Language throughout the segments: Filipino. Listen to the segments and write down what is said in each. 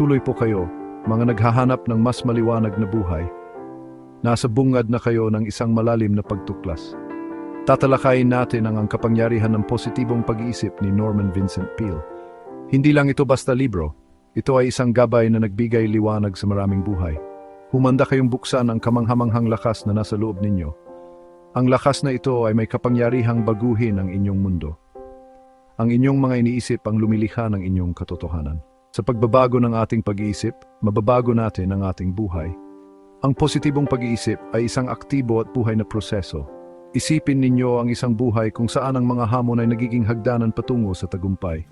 Tuloy po kayo, mga naghahanap ng mas maliwanag na buhay. Nasa bungad na kayo ng isang malalim na pagtuklas. Tatalakayin natin ang ang kapangyarihan ng positibong pag-iisip ni Norman Vincent Peale. Hindi lang ito basta libro, ito ay isang gabay na nagbigay liwanag sa maraming buhay. Humanda kayong buksan ang kamanghamanghang lakas na nasa loob ninyo. Ang lakas na ito ay may kapangyarihang baguhin ang inyong mundo. Ang inyong mga iniisip ang lumilikha ng inyong katotohanan. Sa pagbabago ng ating pag-iisip, mababago natin ang ating buhay. Ang positibong pag-iisip ay isang aktibo at buhay na proseso. Isipin ninyo ang isang buhay kung saan ang mga hamon ay nagiging hagdanan patungo sa tagumpay.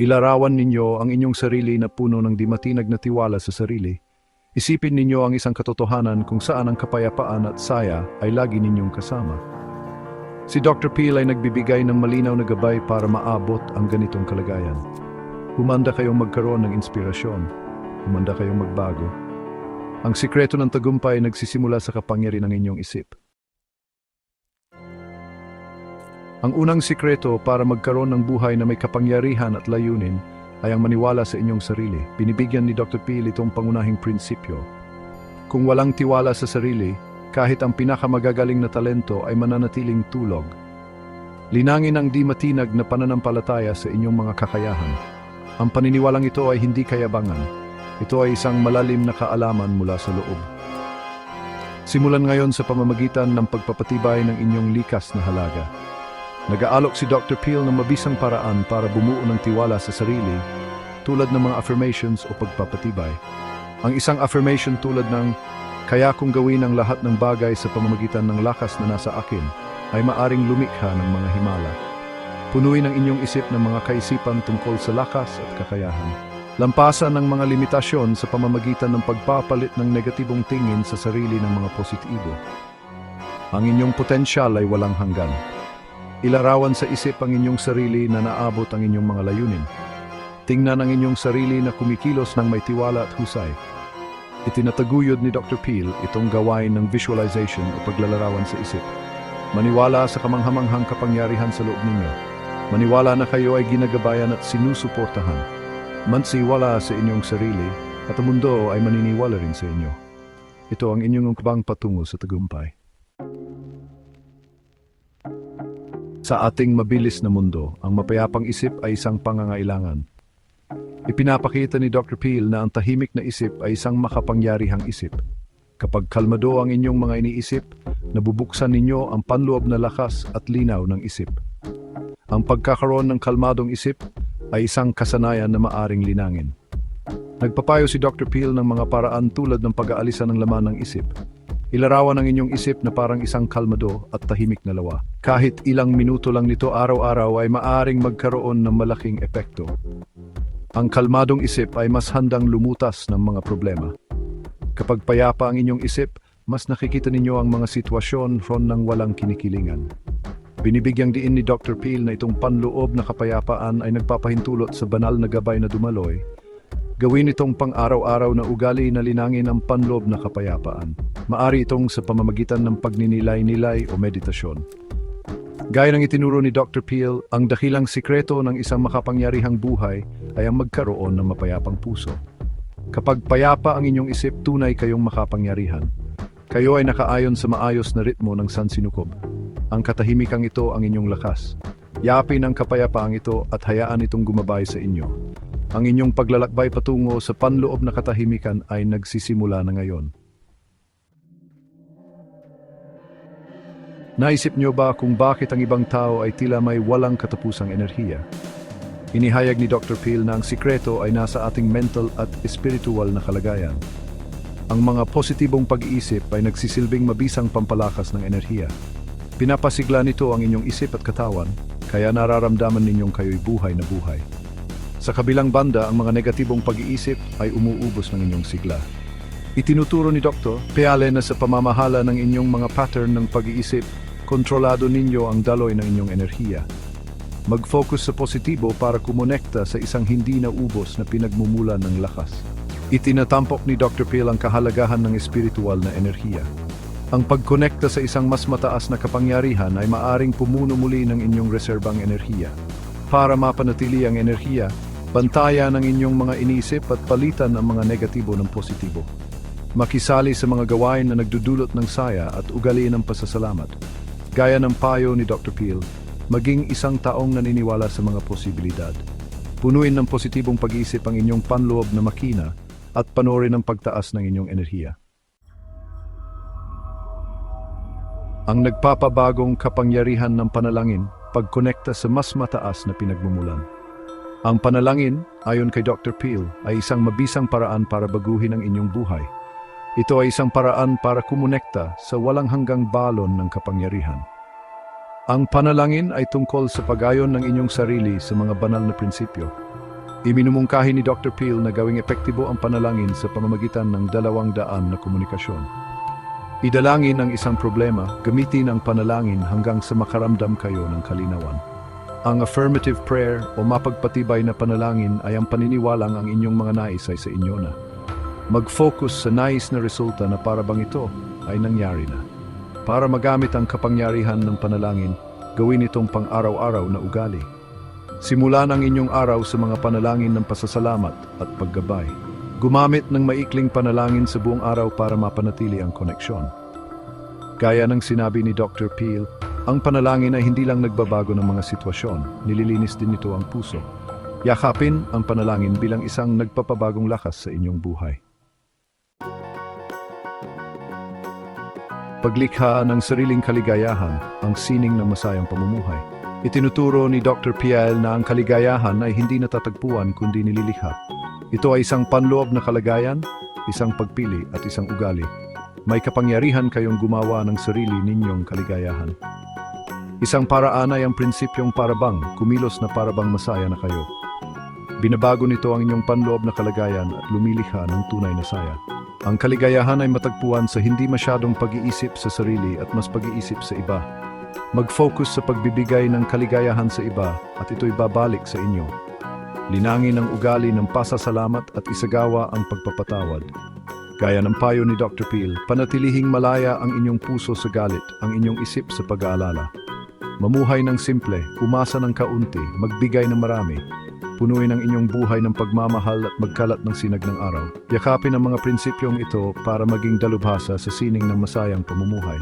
Ilarawan ninyo ang inyong sarili na puno ng di matinag na tiwala sa sarili. Isipin ninyo ang isang katotohanan kung saan ang kapayapaan at saya ay lagi ninyong kasama. Si Dr. Peel ay nagbibigay ng malinaw na gabay para maabot ang ganitong kalagayan. Humanda kayong magkaroon ng inspirasyon. Humanda kayong magbago. Ang sikreto ng tagumpay ay nagsisimula sa kapangyarihan ng inyong isip. Ang unang sikreto para magkaroon ng buhay na may kapangyarihan at layunin ay ang maniwala sa inyong sarili. Binibigyan ni Dr. Peel itong pangunahing prinsipyo. Kung walang tiwala sa sarili, kahit ang pinakamagagaling na talento ay mananatiling tulog. Linangin ang di matinag na pananampalataya sa inyong mga kakayahan. Ang paniniwalang ito ay hindi kayabangan. Ito ay isang malalim na kaalaman mula sa loob. Simulan ngayon sa pamamagitan ng pagpapatibay ng inyong likas na halaga. Nag-aalok si Dr. Peel ng mabisang paraan para bumuo ng tiwala sa sarili tulad ng mga affirmations o pagpapatibay. Ang isang affirmation tulad ng kaya kong gawin ang lahat ng bagay sa pamamagitan ng lakas na nasa akin ay maaring lumikha ng mga himala. Punuin ang inyong isip ng mga kaisipan tungkol sa lakas at kakayahan. Lampasan ang mga limitasyon sa pamamagitan ng pagpapalit ng negatibong tingin sa sarili ng mga positibo. Ang inyong potensyal ay walang hanggan. Ilarawan sa isip ang inyong sarili na naabot ang inyong mga layunin. Tingnan ang inyong sarili na kumikilos ng may tiwala at husay. Itinataguyod ni Dr. Peel itong gawain ng visualization o paglalarawan sa isip. Maniwala sa kamanghamanghang kapangyarihan sa loob ninyo. Maniwala na kayo ay ginagabayan at sinusuportahan. Mansiwala sa inyong sarili at ang mundo ay maniniwala rin sa inyo. Ito ang inyong kubang patungo sa tagumpay. Sa ating mabilis na mundo, ang mapayapang isip ay isang pangangailangan. Ipinapakita ni Dr. Peel na ang tahimik na isip ay isang makapangyarihang isip. Kapag kalmado ang inyong mga iniisip, nabubuksan ninyo ang panloob na lakas at linaw ng isip. Ang pagkakaroon ng kalmadong isip ay isang kasanayan na maaring linangin. Nagpapayo si Dr. Peel ng mga paraan tulad ng pag-aalisa ng laman ng isip. Ilarawan ang inyong isip na parang isang kalmado at tahimik na lawa. Kahit ilang minuto lang nito araw-araw ay maaring magkaroon ng malaking epekto. Ang kalmadong isip ay mas handang lumutas ng mga problema. Kapag payapa ang inyong isip, mas nakikita ninyo ang mga sitwasyon ron ng walang kinikilingan. Binibigyang diin ni Dr. Peel na itong panloob na kapayapaan ay nagpapahintulot sa banal na gabay na dumaloy. Gawin itong pang-araw-araw na ugali na linangin ang panloob na kapayapaan. Maari itong sa pamamagitan ng pagninilay-nilay o meditasyon. Gaya ng itinuro ni Dr. Peel, ang dakilang sikreto ng isang makapangyarihang buhay ay ang magkaroon ng mapayapang puso. Kapag payapa ang inyong isip, tunay kayong makapangyarihan. Kayo ay nakaayon sa maayos na ritmo ng sansinukob. Ang katahimikang ito ang inyong lakas. Yapin ang kapayapaang ito at hayaan itong gumabay sa inyo. Ang inyong paglalakbay patungo sa panloob na katahimikan ay nagsisimula na ngayon. Naisip niyo ba kung bakit ang ibang tao ay tila may walang katapusang enerhiya? Inihayag ni Dr. Peel na ang sikreto ay nasa ating mental at spiritual na kalagayan. Ang mga positibong pag-iisip ay nagsisilbing mabisang pampalakas ng enerhiya. Pinapasigla nito ang inyong isip at katawan, kaya nararamdaman ninyong kayo'y buhay na buhay. Sa kabilang banda, ang mga negatibong pag-iisip ay umuubos ng inyong sigla. Itinuturo ni Dr. Peale na sa pamamahala ng inyong mga pattern ng pag-iisip, kontrolado ninyo ang daloy ng inyong enerhiya. Mag-focus sa positibo para kumonekta sa isang hindi na ubos na pinagmumula ng lakas. Itinatampok ni Dr. Peel ang kahalagahan ng espiritual na enerhiya. Ang pagkonekta sa isang mas mataas na kapangyarihan ay maaring pumuno muli ng inyong reserbang enerhiya. Para mapanatili ang enerhiya, Bantayan ang inyong mga inisip at palitan ang mga negatibo ng positibo. Makisali sa mga gawain na nagdudulot ng saya at ugaliin ng pasasalamat. Gaya ng payo ni Dr. Peel, maging isang taong naniniwala sa mga posibilidad. Punuin ng positibong pag-iisip ang inyong panloob na makina at panoorin ang pagtaas ng inyong enerhiya. Ang nagpapabagong kapangyarihan ng panalangin pagkonekta sa mas mataas na pinagmumulan. Ang panalangin, ayon kay Dr. Peel, ay isang mabisang paraan para baguhin ang inyong buhay. Ito ay isang paraan para kumonekta sa walang hanggang balon ng kapangyarihan. Ang panalangin ay tungkol sa pagayon ng inyong sarili sa mga banal na prinsipyo. Iminumungkahi ni Dr. Peel na gawing epektibo ang panalangin sa pamamagitan ng dalawang daan na komunikasyon. Idalangin ang isang problema, gamitin ang panalangin hanggang sa makaramdam kayo ng kalinawan. Ang affirmative prayer o mapagpatibay na panalangin ay ang paniniwalang ang inyong mga nais ay sa inyo na. Mag-focus sa nais na resulta na para bang ito ay nangyari na. Para magamit ang kapangyarihan ng panalangin, gawin itong pang-araw-araw na ugali. Simulan ang inyong araw sa mga panalangin ng pasasalamat at paggabay. Gumamit ng maikling panalangin sa buong araw para mapanatili ang koneksyon. Gaya ng sinabi ni Dr. Peel, ang panalangin ay hindi lang nagbabago ng mga sitwasyon, nililinis din nito ang puso. Yakapin ang panalangin bilang isang nagpapabagong lakas sa inyong buhay. Paglikha ng sariling kaligayahan, ang sining ng masayang pamumuhay. Itinuturo ni Dr. Piel na ang kaligayahan ay hindi natatagpuan kundi nililikha. Ito ay isang panloob na kalagayan, isang pagpili at isang ugali. May kapangyarihan kayong gumawa ng sarili ninyong kaligayahan. Isang paraan ay ang prinsipyong parabang, kumilos na parabang masaya na kayo. Binabago nito ang inyong panloob na kalagayan at lumilikha ng tunay na saya. Ang kaligayahan ay matagpuan sa hindi masyadong pag-iisip sa sarili at mas pag-iisip sa iba. Mag-focus sa pagbibigay ng kaligayahan sa iba at ito'y babalik sa inyo. Linangin ang ugali ng pasasalamat at isagawa ang pagpapatawad. Gaya ng payo ni Dr. Peel, panatilihing malaya ang inyong puso sa galit, ang inyong isip sa pag-aalala. Mamuhay ng simple, umasa ng kaunti, magbigay ng marami. Punuin ang inyong buhay ng pagmamahal at magkalat ng sinag ng araw. Yakapin ang mga prinsipyong ito para maging dalubhasa sa sining ng masayang pamumuhay.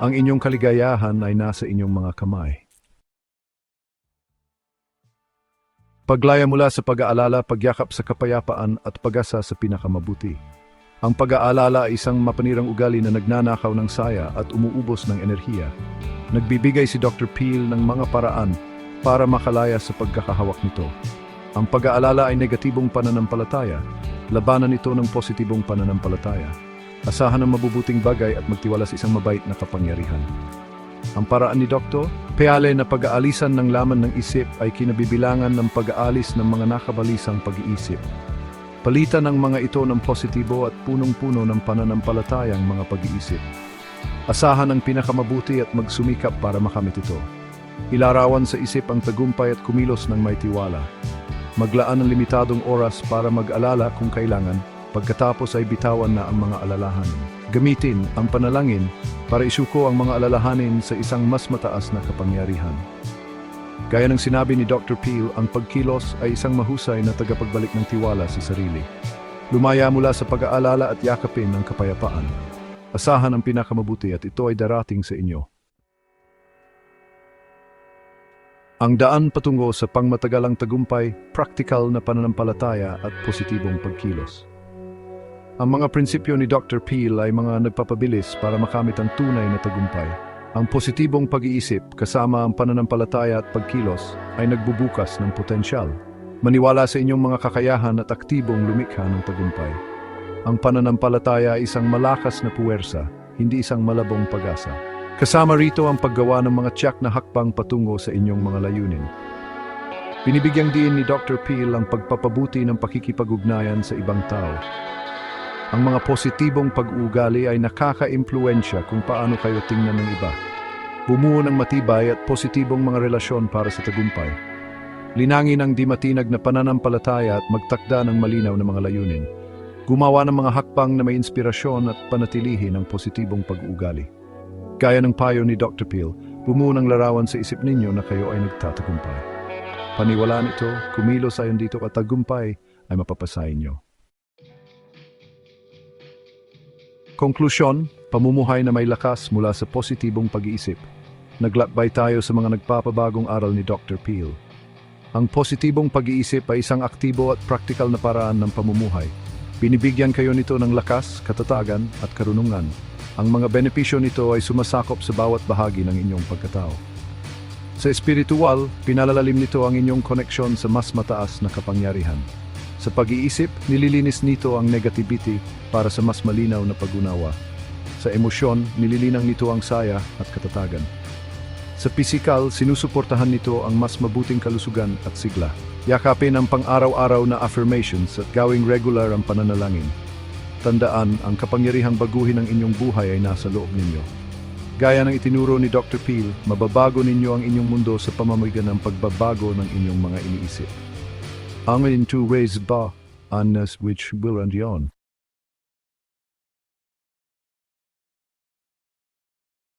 Ang inyong kaligayahan ay nasa inyong mga kamay. Paglaya mula sa pag-aalala, pagyakap sa kapayapaan at pag-asa sa pinakamabuti. Ang pag-aalala ay isang mapanirang ugali na nagnanakaw ng saya at umuubos ng enerhiya. Nagbibigay si Dr. Peel ng mga paraan para makalaya sa pagkakahawak nito. Ang pag-aalala ay negatibong pananampalataya, labanan ito ng positibong pananampalataya. Asahan ang mabubuting bagay at magtiwala sa isang mabait na kapangyarihan. Ang paraan ni Dr. Peale na pag-aalisan ng laman ng isip ay kinabibilangan ng pag-aalis ng mga nakabalisang pag-iisip. Palitan ang mga ito ng positibo at punong-puno ng pananampalatayang mga pag-iisip. Asahan ang pinakamabuti at magsumikap para makamit ito. Ilarawan sa isip ang tagumpay at kumilos ng may tiwala. Maglaan ng limitadong oras para mag-alala kung kailangan, pagkatapos ay bitawan na ang mga alalahanin. Gamitin ang panalangin para isuko ang mga alalahanin sa isang mas mataas na kapangyarihan. Gaya ng sinabi ni Dr. Peel, ang pagkilos ay isang mahusay na tagapagbalik ng tiwala sa sarili. Lumaya mula sa pag-aalala at yakapin ng kapayapaan. Asahan ang pinakamabuti at ito ay darating sa inyo. Ang daan patungo sa pangmatagalang tagumpay, praktikal na pananampalataya at positibong pagkilos. Ang mga prinsipyo ni Dr. Peel ay mga nagpapabilis para makamit ang tunay na tagumpay. Ang positibong pag-iisip kasama ang pananampalataya at pagkilos ay nagbubukas ng potensyal. Maniwala sa inyong mga kakayahan at aktibong lumikha ng tagumpay. Ang pananampalataya ay isang malakas na puwersa, hindi isang malabong pag-asa. Kasama rito ang paggawa ng mga tiyak na hakbang patungo sa inyong mga layunin. Binibigyang diin ni Dr. Peel ang pagpapabuti ng pakikipag-ugnayan sa ibang tao. Ang mga positibong pag-uugali ay nakaka-impluensya kung paano kayo tingnan ng iba. Bumuo ng matibay at positibong mga relasyon para sa tagumpay. Linangin ang di matinag na pananampalataya at magtakda ng malinaw na mga layunin. Gumawa ng mga hakbang na may inspirasyon at panatilihi ng positibong pag-uugali. Gaya ng payo ni Dr. Peel, bumuo ng larawan sa isip ninyo na kayo ay nagtatagumpay. paniwalaan ito, kumilos ayon dito at tagumpay ay mapapasahin nyo. Konklusyon, pamumuhay na may lakas mula sa positibong pag-iisip. Naglakbay tayo sa mga nagpapabagong aral ni Dr. Peel. Ang positibong pag-iisip ay isang aktibo at praktikal na paraan ng pamumuhay. Binibigyan kayo nito ng lakas, katatagan at karunungan. Ang mga benepisyo nito ay sumasakop sa bawat bahagi ng inyong pagkatao. Sa espiritual, pinalalalim nito ang inyong koneksyon sa mas mataas na kapangyarihan. Sa pag-iisip, nililinis nito ang negativity para sa mas malinaw na pag-unawa. Sa emosyon, nililinang nito ang saya at katatagan. Sa pisikal, sinusuportahan nito ang mas mabuting kalusugan at sigla. Yakapin ang pang-araw-araw na affirmations at gawing regular ang pananalangin. Tandaan, ang kapangyarihang baguhin ng inyong buhay ay nasa loob ninyo. Gaya ng itinuro ni Dr. Peel, mababago ninyo ang inyong mundo sa pamamagitan ng pagbabago ng inyong mga iniisip. I'm in to raise bar, unless which will and yon.